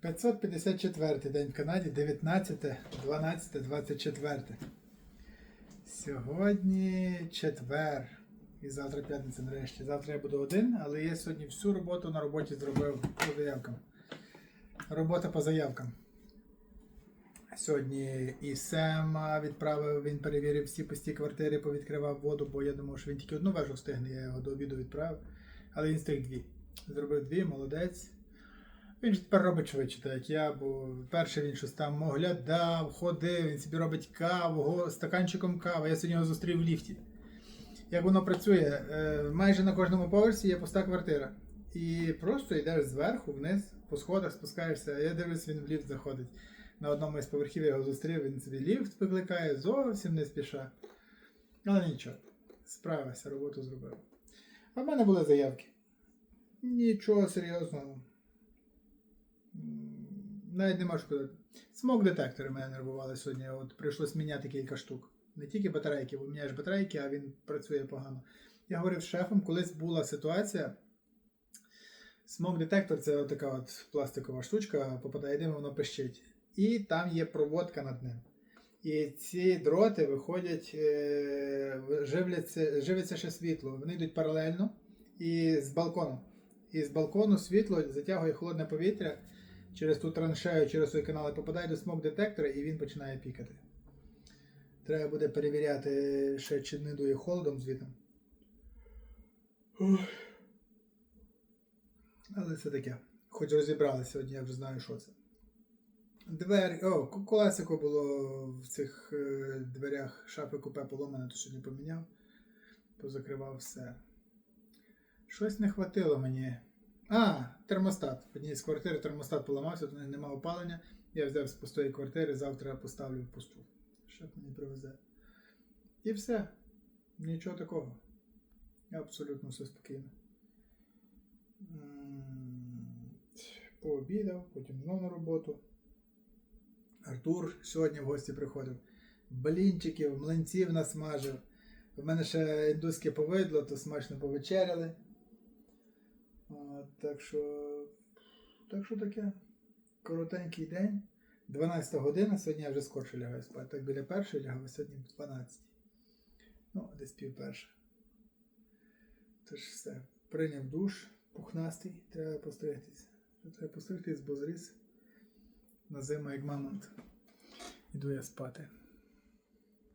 554 день в Канаді, 19, 12, 24. Сьогодні четвер. І завтра п'ятниця нарешті. Завтра я буду один, але я сьогодні всю роботу на роботі зробив по заявкам. Робота по заявкам. Сьогодні і Сема відправив, він перевірив всі пусті квартири, повідкривав воду, бо я думав, що він тільки одну вежу встигне, я його до обіду відправив. Але він встиг дві. Зробив дві, молодець. Він ж тепер робить швидше, так як я, бо перше він щось там оглядав, ходив, він собі робить каву, стаканчиком кави. Я сьогодні його зустрів в ліфті. Як воно працює, е, майже на кожному поверсі є пуста квартира. І просто йдеш зверху вниз, по сходах спускаєшся, я дивлюсь, він в ліфт заходить. На одному із поверхів я його зустрів, він собі ліфт викликає, зовсім не спіша. Але нічого, справився, роботу зробив. А в мене були заявки. Нічого серйозного. Навіть нема що сказати. Смок детектори мене нервували сьогодні. От прийшлось міняти кілька штук. Не тільки батарейки, бо міняєш батарейки, а він працює погано. Я говорив з шефом, колись була ситуація. Смок детектор це така от пластикова штучка, попадає дим, воно пищить. І там є проводка над ним. І ці дроти виходять, е, живляться, живиться ще світло. Вони йдуть паралельно і з балкону. І з балкону світло затягує холодне повітря через ту траншею, через той канал і попадає до смок детектора, і він починає пікати. Треба буде перевіряти, ще чи не дує холодом звідти. Але це таке. Хоч розібрали сьогодні, я вже знаю, що це. Двері. О, ко- колесико було в цих е, дверях шафи купе поломане, то сьогодні поміняв. Позакривав все. Щось не хватило мені. А, термостат. В одній з квартир термостат поламався, то немає опалення. Я взяв з пустої квартири, завтра поставлю в пусту. Що мені привезе. І все. Нічого такого. Абсолютно все спокійно. Пообідав, потім знову на роботу. Артур сьогодні в гості приходив. Блінчиків, млинців насмажив. В мене ще індуське повидло, то смачно повечеряли. Так що. Так що таке. Коротенький день. 12 година, сьогодні я вже скорше лягаю спати. Так біля першої лягав, сьогодні 12. Ну, десь пів перша. Тож все. Прийняв душ, пухнастий, треба постригтися. Треба постригтись, бо зріс на зиму як мамонт. Іду я спати.